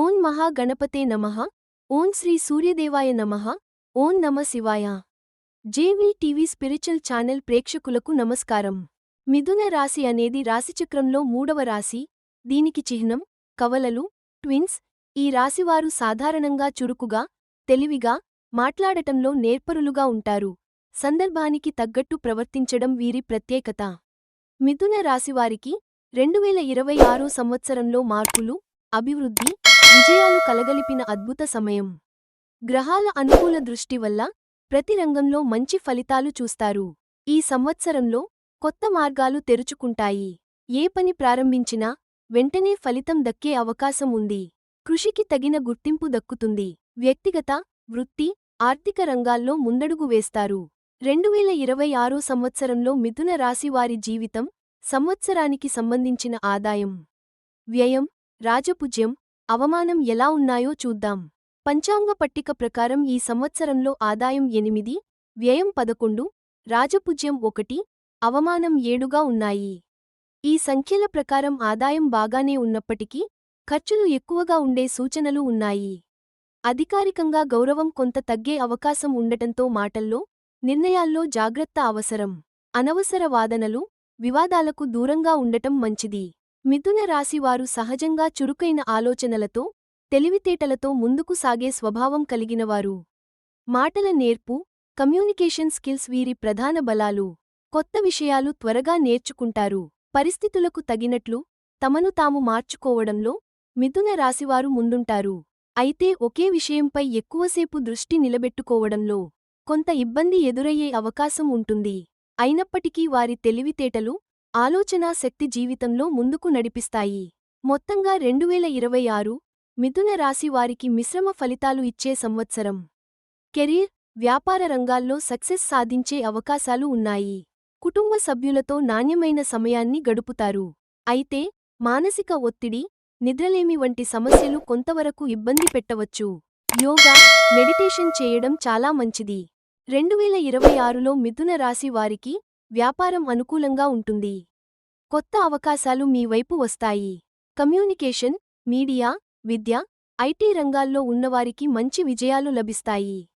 ఓం మహాగణపతే నమః. ఓం శ్రీ సూర్యదేవాయ నమః. ఓం నమ శివాయ. జేవీ టీవీ స్పిరిచువల్ ఛానల్ ప్రేక్షకులకు నమస్కారం. మిథున రాశి అనేది రాశిచక్రంలో మూడవ రాశి. దీనికి చిహ్నం కవలలు ట్విన్స్. ఈ రాశివారు సాధారణంగా చురుకుగా తెలివిగా మాట్లాడటంలో నేర్పరులుగా ఉంటారు. సందర్భానికి తగ్గట్టు ప్రవర్తించడం వీరి ప్రత్యేకత. మిథున రాశివారికి రెండువేల ఇరవై ఆరు సంవత్సరంలో మార్పులు అభివృద్ధి కలగలిపిన అద్భుత సమయం. గ్రహాల అనుకూల దృష్టి వల్ల ప్రతి రంగంలో మంచి ఫలితాలు చూస్తారు. ఈ సంవత్సరంలో కొత్త మార్గాలు తెరుచుకుంటాయి. ఏ పని ప్రారంభించినా వెంటనే ఫలితం దక్కే అవకాశం ఉంది. కృషికి తగిన గుర్తింపు దక్కుతుంది. వ్యక్తిగత వృత్తి ఆర్థిక రంగాల్లో ముందడుగు వేస్తారు. రెండువేల ఇరవై ఆరో సంవత్సరంలో మిథున రాశివారి జీవితం సంవత్సరానికి సంబంధించిన ఆదాయం. వ్యయం రాజపుజ్యం అవమానం ఎలా ఉన్నాయో చూద్దాం. పంచాంగ పట్టిక ప్రకారం ఈ సంవత్సరంలో ఆదాయం ఎనిమిది వ్యయం పదకొండు రాజపుజ్యం ఒకటి అవమానం ఏడుగా ఉన్నాయి. ఈ సంఖ్యల ప్రకారం ఆదాయం బాగానే ఉన్నప్పటికీ ఖర్చులు ఎక్కువగా ఉండే సూచనలు ఉన్నాయి. అధికారికంగా గౌరవం కొంత తగ్గే అవకాశం ఉండటంతో మాటల్లో నిర్ణయాల్లో జాగ్రత్త అవసరం. అనవసర వాదనలు వివాదాలకు దూరంగా ఉండటం మంచిది. మిథున రాశివారు సహజంగా చురుకైన ఆలోచనలతో తెలివితేటలతో ముందుకు సాగే స్వభావం కలిగినవారు. మాటల నేర్పు కమ్యూనికేషన్ స్కిల్స్ వీరి ప్రధాన బలాలు. కొత్త విషయాలు త్వరగా నేర్చుకుంటారు. పరిస్థితులకు తగినట్లు తమను తాము మార్చుకోవడంలో మిథున రాశివారు ముందుంటారు. అయితే ఒకే విషయంపై ఎక్కువసేపు దృష్టి నిలబెట్టుకోవడంలో కొంత ఇబ్బంది ఎదురయ్యే అవకాశం ఉంటుంది. అయినప్పటికీ వారి తెలివితేటలు ఆలోచనా శక్తి జీవితంలో ముందుకు నడిపిస్తాయి. మొత్తంగా రెండువేల ఇరవై ఆరు మిథున రాశి వారికి మిశ్రమ ఫలితాలు ఇచ్చే సంవత్సరం. కెరీర్ వ్యాపార రంగాల్లో సక్సెస్ సాధించే అవకాశాలు ఉన్నాయి. కుటుంబ సభ్యులతో నాణ్యమైన సమయాన్ని గడుపుతారు. అయితే మానసిక ఒత్తిడి నిద్రలేమి వంటి సమస్యలు కొంతవరకు ఇబ్బంది పెట్టవచ్చు. యోగా మెడిటేషన్ చేయడం చాలా మంచిది. రెండువేల ఇరవై ఆరులో మిథున రాశి వారికి వ్యాపారం అనుకూలంగా ఉంటుంది. కొత్త అవకాశాలు మీ వైపు వస్తాయి. కమ్యూనికేషన్ మీడియా విద్య ఐటీ రంగాల్లో ఉన్నవారికి మంచి విజయాలు లభిస్తాయి.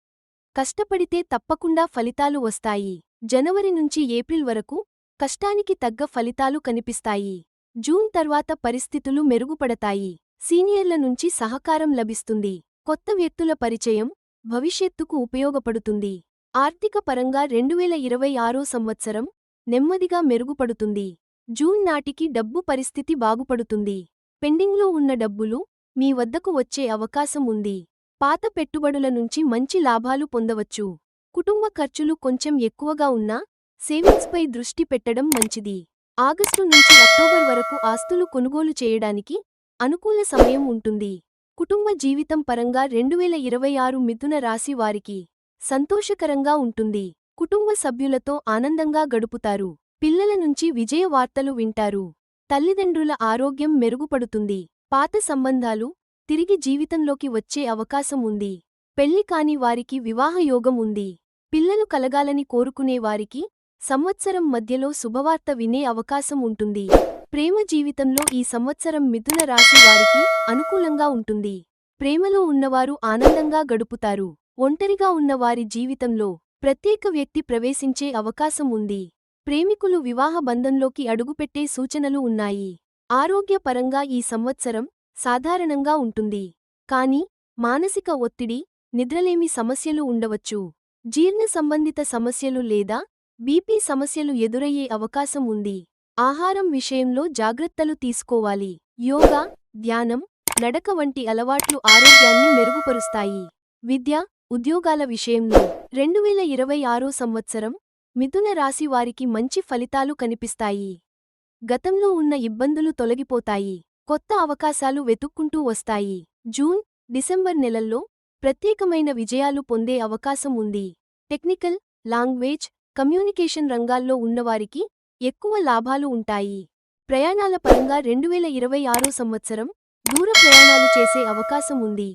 కష్టపడితే తప్పకుండా ఫలితాలు వస్తాయి. జనవరి నుంచి ఏప్రిల్ వరకు కష్టానికి తగ్గ ఫలితాలు కనిపిస్తాయి. జూన్ తర్వాత పరిస్థితులు మెరుగుపడతాయి. సీనియర్ల నుంచి సహకారం లభిస్తుంది. కొత్త వ్యక్తుల పరిచయం భవిష్యత్తుకు ఉపయోగపడుతుంది. ఆర్థిక పరంగా రెండువేల ఇరవై ఆరో సంవత్సరం నెమ్మదిగా మెరుగుపడుతుంది. జూన్ నాటికి డబ్బు పరిస్థితి బాగుపడుతుంది. పెండింగ్లో ఉన్న డబ్బులు మీ వద్దకు వచ్చే అవకాశం ఉంది. పాత పెట్టుబడుల నుంచి మంచి లాభాలు పొందవచ్చు. కుటుంబ ఖర్చులు కొంచెం ఎక్కువగా ఉన్నా సేవింగ్స్పై దృష్టి పెట్టడం మంచిది. ఆగస్టు నుంచి అక్టోబర్ వరకు ఆస్తులు కొనుగోలు చేయడానికి అనుకూల సమయం ఉంటుంది. కుటుంబ జీవితం పరంగా రెండువేల ఇరవై ఆరు మిథున రాశి వారికి సంతోషకరంగా ఉంటుంది. కుటుంబ సభ్యులతో ఆనందంగా గడుపుతారు. పిల్లల నుంచి విజయ వార్తలు వింటారు. తల్లిదండ్రుల ఆరోగ్యం మెరుగుపడుతుంది. పాత సంబంధాలు తిరిగి జీవితంలోకి వచ్చే అవకాశం ఉంది. పెళ్ళి కాని వారికి వివాహయోగం ఉంది. పిల్లలు కలగాలని కోరుకునే వారికి సంవత్సరం మధ్యలో శుభవార్త వినే అవకాశం ఉంటుంది. ప్రేమ జీవితంలో ఈ సంవత్సరం మిథున రాశి వారికి అనుకూలంగా ఉంటుంది. ప్రేమలో ఉన్నవారు ఆనందంగా గడుపుతారు. ఒంటరిగా ఉన్న వారి జీవితంలో ప్రత్యేక వ్యక్తి ప్రవేశించే అవకాశం ఉంది. ప్రేమికులు వివాహ బంధంలోకి అడుగుపెట్టే సూచనలు ఉన్నాయి. ఆరోగ్యపరంగా ఈ సంవత్సరం సాధారణంగా ఉంటుంది. కాని మానసిక ఒత్తిడి నిద్రలేమి సమస్యలు ఉండవచ్చు. జీర్ణ సంబంధిత సమస్యలు లేదా బీపీ సమస్యలు ఎదురయ్యే అవకాశం ఉంది. ఆహారం విషయంలో జాగ్రత్తలు తీసుకోవాలి. యోగా ధ్యానం నడక వంటి అలవాట్లు ఆరోగ్యాన్ని మెరుగుపరుస్తాయి. విద్య ఉద్యోగాల విషయంలో రెండువేల ఇరవై ఆరో సంవత్సరం మిథున రాశి వారికి మంచి ఫలితాలు కనిపిస్తాయి. గతంలో ఉన్న ఇబ్బందులు తొలగిపోతాయి. కొత్త అవకాశాలు వెతుక్కుంటూ వస్తాయి. జూన్ డిసెంబర్ నెలల్లో ప్రత్యేకమైన విజయాలు పొందే అవకాశం ఉంది. టెక్నికల్ లాంగ్వేజ్ కమ్యూనికేషన్ రంగాల్లో ఉన్నవారికి ఎక్కువ లాభాలు ఉంటాయి. ప్రయాణాల పరంగా రెండువేల ఇరవై ఆరో సంవత్సరం దూర ప్రయాణాలు చేసే అవకాశం ఉంది.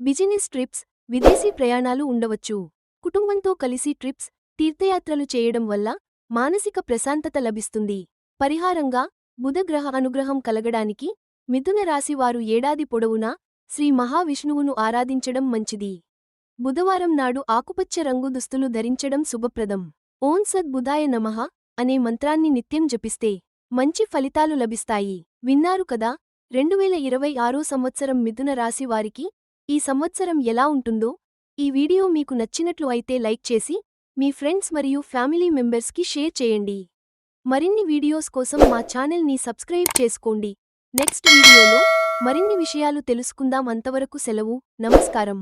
బిజినెస్ ట్రిప్స్ విదేశీ ప్రయాణాలు ఉండవచ్చు. కుటుంబంతో కలిసి ట్రిప్స్ తీర్థయాత్రలు చేయడం వల్ల మానసిక ప్రశాంతత లభిస్తుంది. పరిహారంగా బుధగ్రహ అనుగ్రహం కలగడానికి మిథున రాశివారు ఏడాది పొడవునా శ్రీ మహావిష్ణువును ఆరాధించడం మంచిది. బుధవారం నాడు ఆకుపచ్చ రంగు దుస్తులు ధరించడం శుభప్రదం. ఓం సద్బుధాయ నమః అనే మంత్రాన్ని నిత్యం జపిస్తే మంచి ఫలితాలు లభిస్తాయి. విన్నారు కదా రెండువేల ఇరవై ఆరో సంవత్సరం మిథున రాశి వారికి ఈ సంవత్సరం ఎలా ఉంటుందో ఈ వీడియో మీకు నచ్చినట్లు అయితే లైక్ చేసి మీ ఫ్రెండ్స్ మరియు ఫ్యామిలీ మెంబర్స్కి షేర్ చేయండి. మరిన్ని వీడియోస్ కోసం మా ఛానల్ని సబ్స్క్రైబ్ చేసుకోండి. నెక్స్ట్ వీడియోలో మరిన్ని విషయాలు తెలుసుకుందాం. అంతవరకు సెలవు. నమస్కారం.